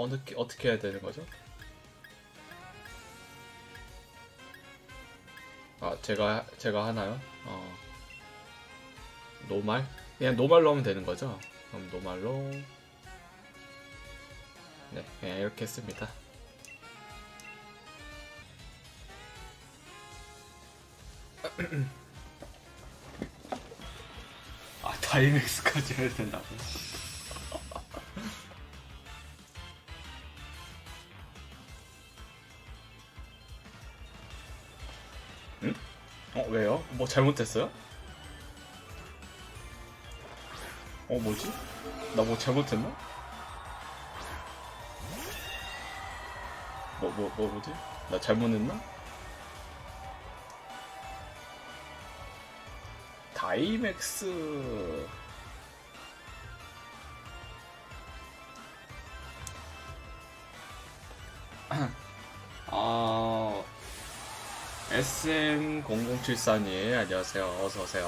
어느 어떻게 해야 되는 거죠? 아 제가 제가 하나요? 어 노말 그냥 노말로 하면 되는 거죠? 그럼 노말로 네 그냥 이렇게 했습니다. 아 다이맥스까지 해야 된다고? 응? 어 왜요? 뭐 잘못했어요? 어 뭐지? 나 뭐 잘못했나? 뭐 뭐 뭐 뭐지? 나 잘못했나? 다이맥스 SM0074님 안녕하세요. 어서오세요.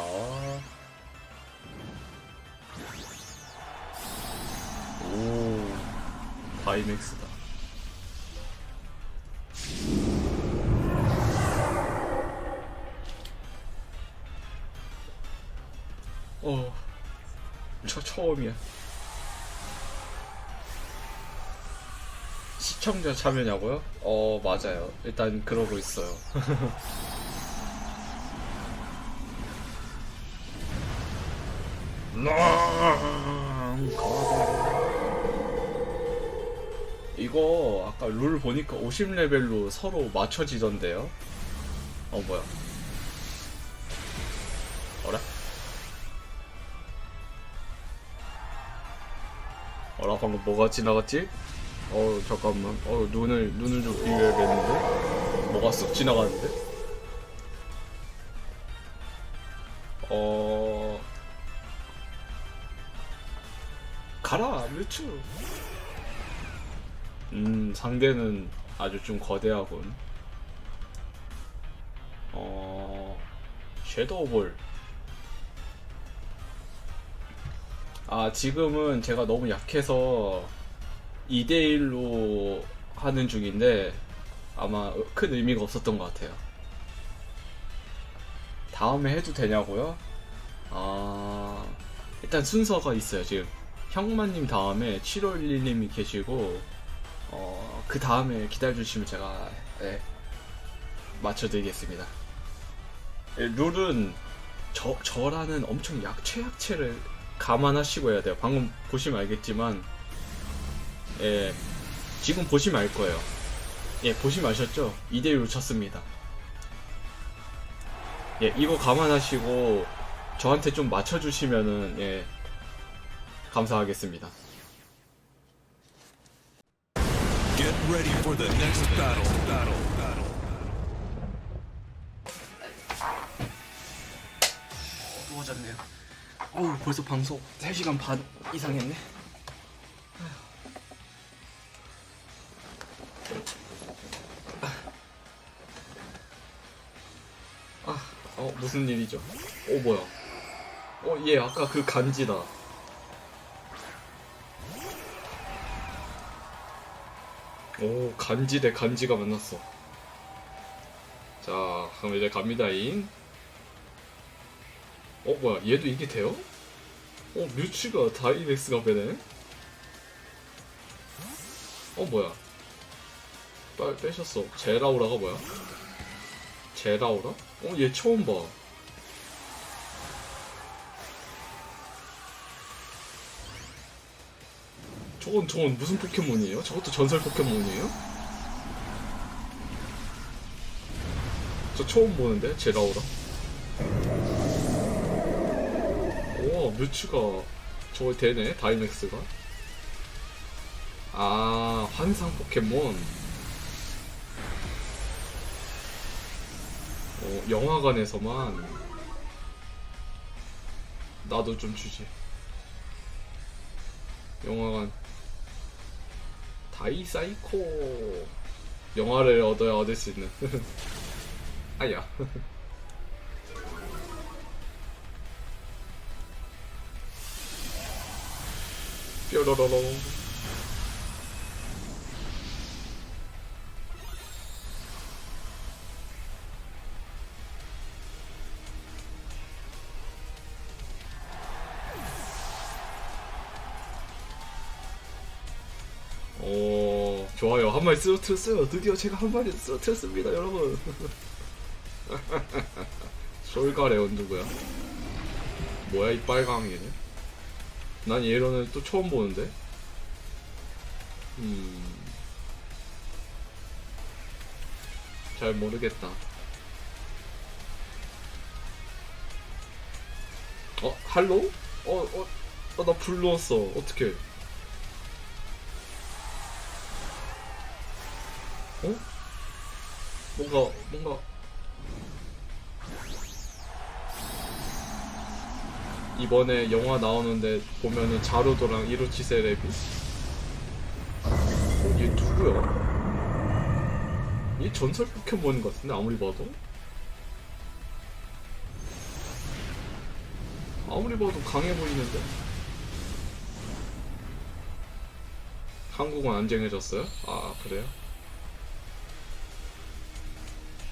오 다이맥스다. 어, 저 처음이야. 시청자 참여냐고요? 어, 맞아요. 일단 그러고 있어요. 이거 아까 룰 보니까 50레벨로 서로 맞춰지던데요? 어, 뭐야? 어라? 어라 방금 뭐가 지나갔지? 어 잠깐만. 어 눈을 눈을 좀 비벼야겠는데? 뭐가 쓱 지나갔는데? 어. 가라 뮤츠 음 상대는 아주 좀 거대하군. 어 섀도우볼. 아, 지금은 제가 너무 약해서 2대1로 하는 중인데 아마 큰 의미가 없었던 것 같아요. 다음에 해도 되냐고요? 아, 일단 순서가 있어요, 지금. 형마님 다음에 7월1님이 계시고, 어, 그 다음에 기다려주시면 제가, 네, 맞춰드리겠습니다. 예, 룰은 저, 저라는 엄청 약체 약체를 감안하시고 해야 돼요. 방금 보시면 알겠지만, 예, 지금 보시면 알 거예요. 예, 보시면 아셨죠? 2대1로 쳤습니다. 예, 이거 감안하시고, 저한테 좀 맞춰주시면은, 예, 감사하겠습니다. Get ready for the next battle. Battle. Battle. 누워졌네요. 어우, 벌써 방송 3시간 반 이상 했네. 무슨 일이죠? 어, 뭐야? 어, 얘 아까 그 간지다. 오, 간지 대 간지가 만났어. 자, 그럼 이제 갑니다잉. 어 뭐야 얘도 이게 돼요? 어 뮤츠가 다이렉스가 되네? 어 뭐야 빨 빼셨어 제라우라가 뭐야? 제라우라? 어 얘 처음 봐 저건 저건 무슨 포켓몬이에요? 저것도 전설 포켓몬이에요? 저 처음 보는데 제라우라 오, 뮤츠가 저걸 되네, 다이맥스가. 아, 환상 포켓몬. 어, 영화관에서만. 나도 좀 주지. 영화관. 다이사이코. 영화를 얻어야 얻을 수 있는. 아야. 뾰로로로 좋아요. 한 마리 쓰러뜨렸어요. 드디어 제가 한 마리 쓰러뜨렸습니다 여러분. 솔가레온 누구야? 뭐야 이 빨강이는 난 얘로는 또 처음 보는데? 음 잘 모르겠다. 어 할로? 어어나 어, 나 불렀어. 어떻게 어? 뭔가 뭔가 이번에 영화 나오는데 보면은 자루도랑 이로치 세레비 어, 얘 누구야? 얘 전설 포켓몬인 것 같은데 아무리 봐도 아무리 봐도 강해 보이는데 한국은 안 정해졌어요? 아 그래요?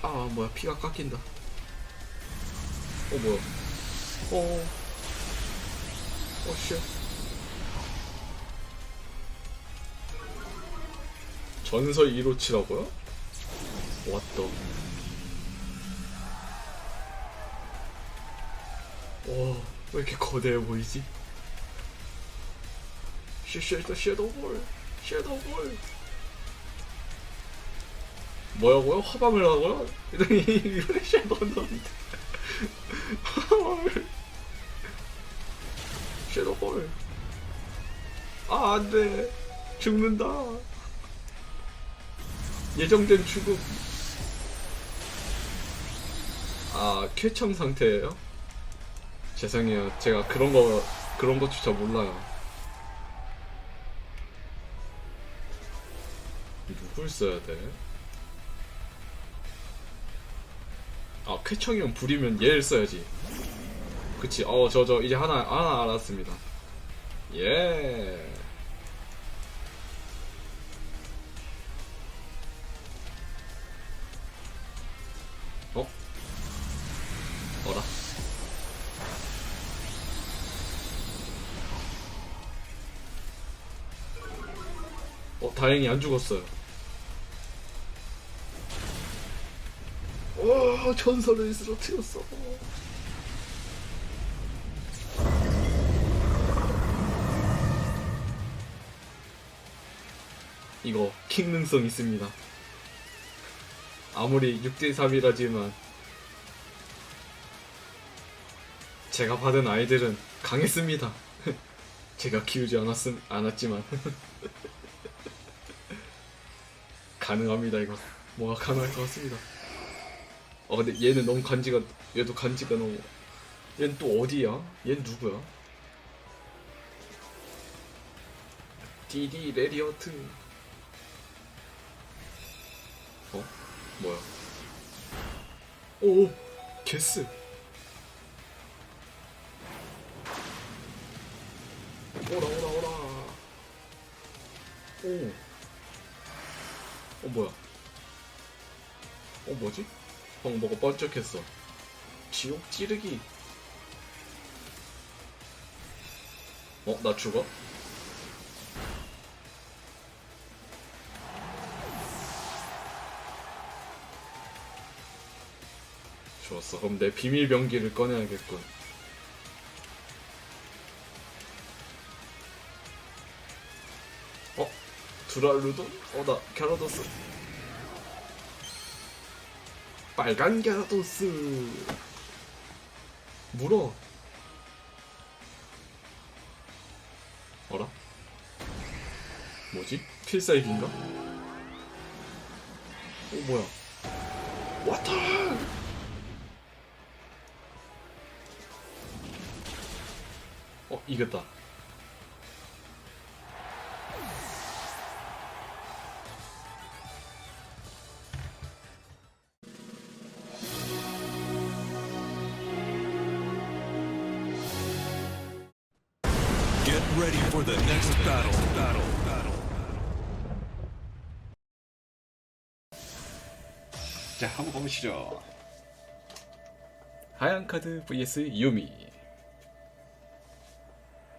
아 뭐야 피가 깎인다. 어 뭐야. 어. 어씨. 전설 1호치라고요? 왔다 와왜 이렇게 거대해 보이지? 쉐쉐더 섀도우볼 섀도우볼 뭐라고요? 화방을 하고요? 이러니 이번에 섀도우인데 화방을 섀도우볼 아 안돼 죽는다 예정된 죽음 아 쾌청 상태예요? 죄송해요 제가 그런 거 그런 거조차 몰라요 누굴 써야 돼? 쾌청이면 불이면 얘를 써야지. 그치? 어저저 이제 하나 하나 알았습니다. 예. 어? 어라? 어 다행히 안 죽었어요 오 전설을 쓰러뜨렸어. 이거 킹 능성 있습니다. 아무리 6대3이라지만 제가 받은 아이들은 강했습니다. 제가 키우지 않았음, 않았지만. 가능합니다 이거. 뭐가 가능할 것 같습니다 어 근데 얘는 너무 간지가 얘도 간지가 너무 얘는 또 어디야? 얘는 누구야? 디디 레리어트 어? 뭐야? 오 게스 오라 오라 오라 오어 뭐야? 어 뭐지? 방금 뭐가 번쩍했어. 지옥 찌르기. 어, 나 죽어? 좋았어. 그럼 내 비밀 병기를 꺼내야겠군. 어? 두랄루돈? 어, 나 갸라도스. 빨간 갸라도스. 물어. 어라? 뭐지? 필살기인가? 어, 뭐야? 왔다! 어, 이겼다. 자, 한번 가보시죠. 하얀 카드 vs 유미.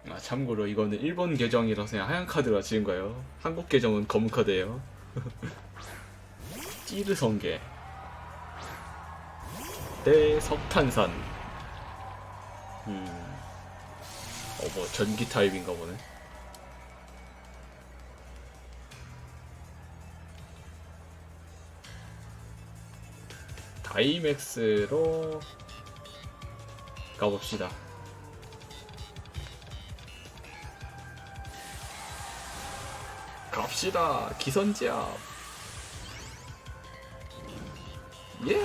아, 참고로 이거는 일본 계정이라서 그냥 하얀 카드라 지은 거예요. 한국 계정은 검은 카드예요. 찌르 성게 대 석탄산 음. 어, 뭐, 전기 타입인가 보네. 다이맥스로 가봅시다. 갑시다. 기선제압. 예!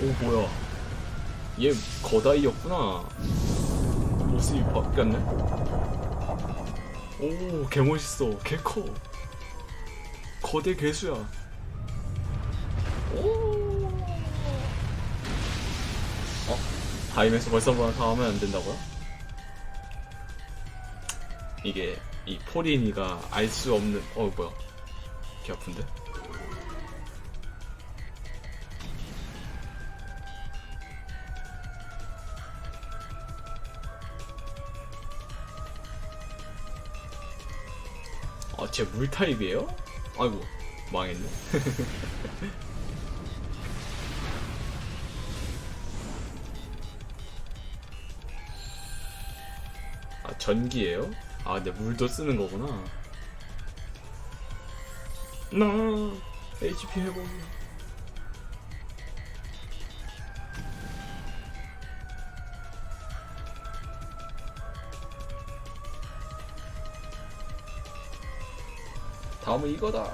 오, 뭐야. 얘 거다이였구나. 모습이 바뀌었네. 오, 개 멋있어. 개 커. 거대 괴수야. 오. 어? 다임에서 벌써 하면 안 된다고요? 이게 이 포린이가 알 수 없는 어 뭐야? 개 아픈데? 아, 쟤 물 타입이에요? 아이고, 망했네. 아, 전기예요? 아, 근데 물도 쓰는 거구나. 나 HP 회복. 다음은 이거다.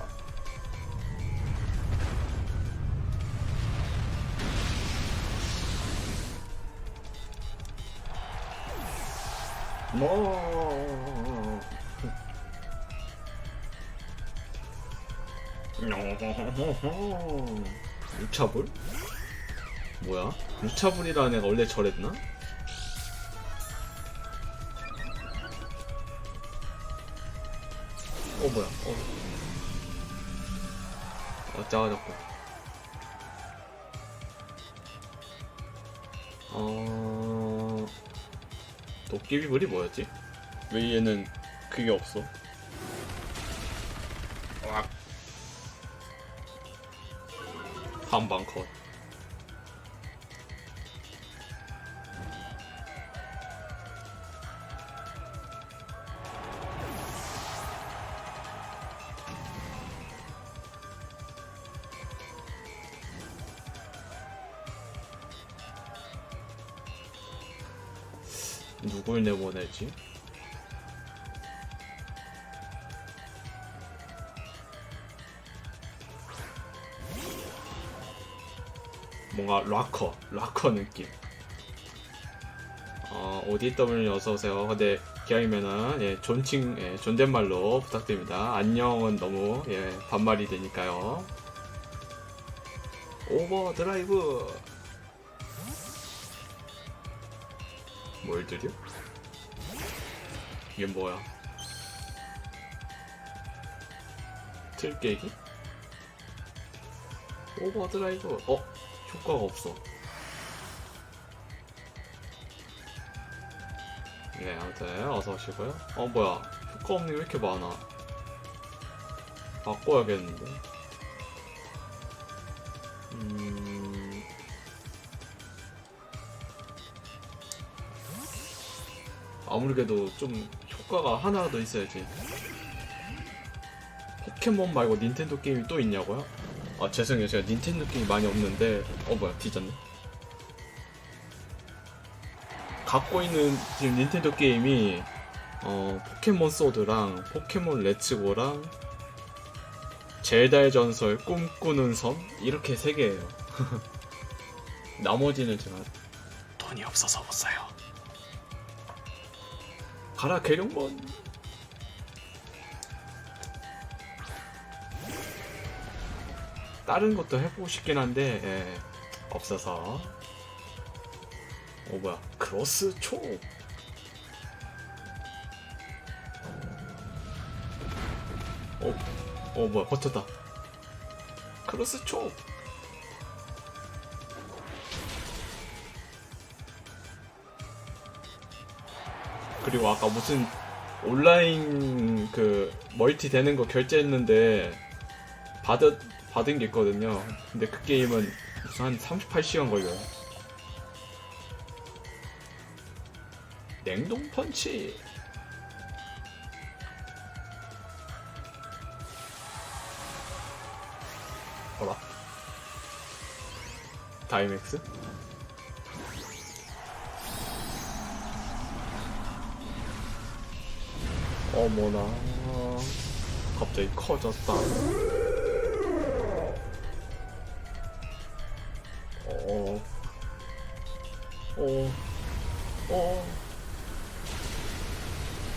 뭐. 육차불? 뭐야? 육차불이라는 애가 원래 저랬나? 어 작아졌고. 어. 도깨비 불이 뭐였지? 왜 얘는 그게 없어? 와. 한방 컷. 누굴 내보내지? 뭔가 락커, 락커 느낌. 어, ODW 어서오세요. 근데 기왕이면은, 예, 존칭, 예, 존댓말로 부탁드립니다. 안녕은 너무, 예, 반말이 되니까요. 오버드라이브! 뭘 드려? 이게 뭐야? 틀 깨기? 오버드라이브 어? 효과가 없어. 네 아무튼 어서 오시고요. 어 뭐야. 효과 없는 게 왜 이렇게 많아? 바꿔야겠는데? 음... 아무래도 좀 효과가 하나 더 있어야지. 포켓몬 말고 닌텐도 게임이 또 있냐고요? 아 죄송해요. 제가 닌텐도 게임이 많이 없는데 어 뭐야 뒤졌네. 갖고 있는 지금 닌텐도 게임이 어 포켓몬 소드랑 포켓몬 레츠고랑 젤다의 전설 꿈꾸는 섬? 이렇게 세 개예요. 나머지는 제가 돈이 없어서 못 사요 가라 계룡몬. 다른 것도 해보고 싶긴 한데 예, 없어서. 오 뭐야 크로스 초. 어, 어 뭐야 버텼다. 크로스 초 그리고 아까 무슨 온라인 그 멀티 되는 거 결제했는데 받은 받은 게 있거든요. 근데 그 게임은 무슨 한 38시간 걸려요. 냉동 펀치. 어라. 다이맥스? 어머나. 갑자기 커졌다. 어, 어, 어,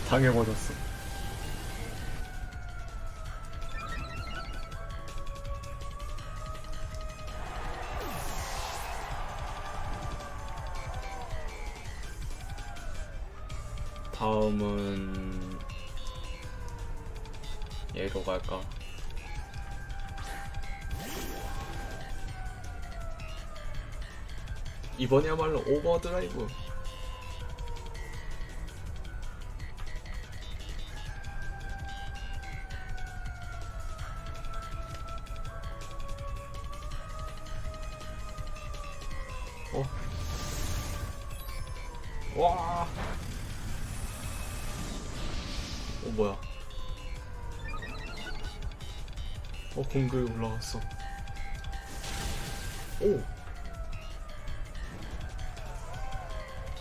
당해버렸어. 다음은 얘로 갈까? 이번이야말로 오버드라이브. 어. 와. 어 뭐야? 어 공격이 올라갔어. 오.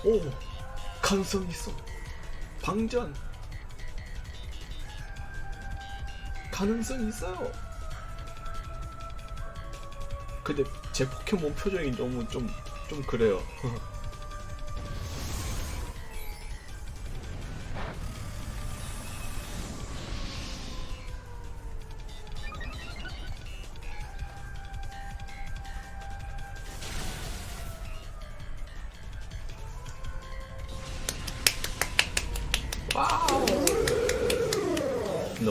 오 가능성 있어. 방전. 가능성 있어요. 근데 제 포켓몬 표정이 너무 좀 좀 그래요.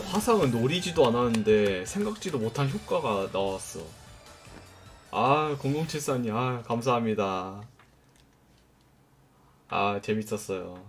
화상은 노리지도 않았는데 생각지도 못한 효과가 나왔어. 아, 0074님, 아, 감사합니다. 아, 재밌었어요.